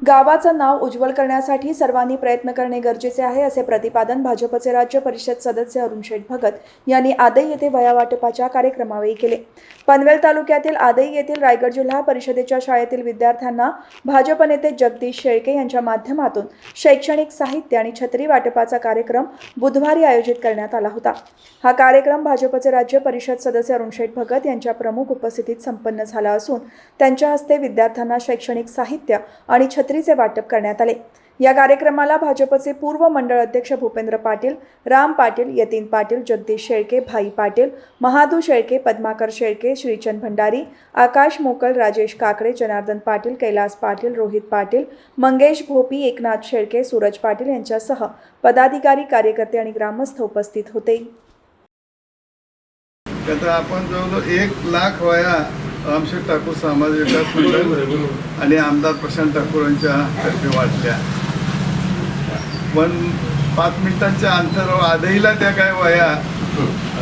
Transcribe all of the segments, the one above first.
गावाचं नाव उज्ज्वल करण्यासाठी सर्वांनी प्रयत्न करणे गरजेचे आहे असे प्रतिपादन भाजपचे राज्य परिषद सदस्य अरुण शेठ भगत यांनी आदय येथे वयावाटपाच्या कार्यक्रमावेळी केले. पनवेल तालुक्यातील आदई येथील रायगड जिल्हा परिषदेच्या शाळेतील विद्यार्थ्यांना भाजप नेते जगदीश शेळके यांच्या माध्यमातून शैक्षणिक साहित्य आणि छत्री वाटपाचा कार्यक्रम बुधवारी आयोजित करण्यात आला होता. हा कार्यक्रम भाजपचे राज्य परिषद सदस्य अरुण शेठ भगत यांच्या प्रमुख उपस्थितीत संपन्न झाला असून त्यांच्या हस्ते विद्यार्थ्यांना शैक्षणिक साहित्य आणि छत्रीचे वाटप करण्यात आले. या कार्यक्रमाला भाजपचे पूर्व मंडळ अध्यक्ष भूपेंद्र पाटील राम पाटील यतीन पाटील जगदीश शेळके भाई पाटील महादू शेळके पद्माकर शेळके श्रीचंद भंडारी आकाश मोकल राजेश काकडे जनार्दन पाटील कैलास पाटील रोहित पाटील मंगेश भोपी एकनाथ शेळके सूरज पाटील यांच्यासह पदाधिकारी कार्यकर्ते आणि ग्रामस्थ उपस्थित होते. त्याचा आपण जवळजवळ एक लाख वया रामशेठ ठाकूर समाज विकास मंडळ आणि आमदार प्रशांत ठाकूर यांच्या तर्फे वाटल्या. पण पाच मिनिटांच्या अंतरावर आधीला त्या काय वया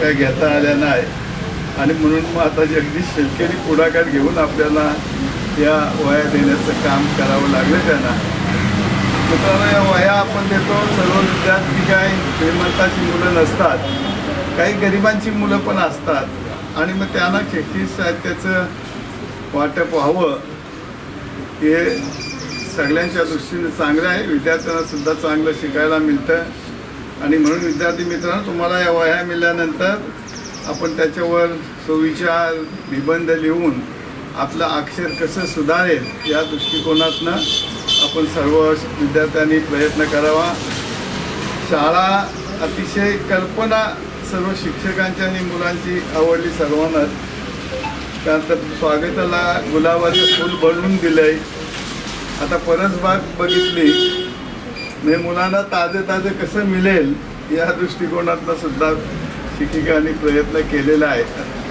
काय घेता आल्या नाही. आणि म्हणून मग आता जगदीश शेतकरी पुढाकार घेऊन आपल्याला या वया देण्याचं काम करावं लागलं त्यांना. मित्रांनो या वया आपण देतो. सर्व विद्यार्थी काय श्रीमंताची मुलं नसतात. काही गरिबांची मुलं पण असतात. आणि मग त्यांना शैक्षणिक साहित्याचं वाटप व्हावं हे सगळ्यांच्या दृष्टीने चांगलं आहे. विद्यार्थ्यांना सुद्धा चांगलं शिकायला मिळतं आणि म्हणून विद्यार्थी मित्रांनो तुम्हाला या वह्या मिळाल्यानंतर आपण त्याच्यावर सुविचार निबंध लिहून आपलं अक्षर कसं सुधारेल या दृष्टिकोनातनं आपण सर्व विद्यार्थ्यांनी प्रयत्न करावा. शाळा अतिशय कल्पना सर्व शिक्षकांची आणि मुलांची आवडली सर्वांनाच. त्यानंतर स्वागताला गुलाबाचं फूल बनवून आहे आता परसबाग बघितली म्हणजे मुलांना ताजे ताजे कसं मिळेल या दृष्टिकोनातनं सुद्धा शिक्षिकांनी प्रयत्न केलेला आहे.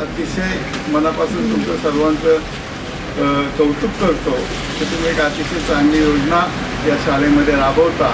अतिशय मनापासून तुमचं सर्वांचं कौतुक करतो की तुम्ही एक अतिशय चांगली योजना या शाळेमध्ये राबवता.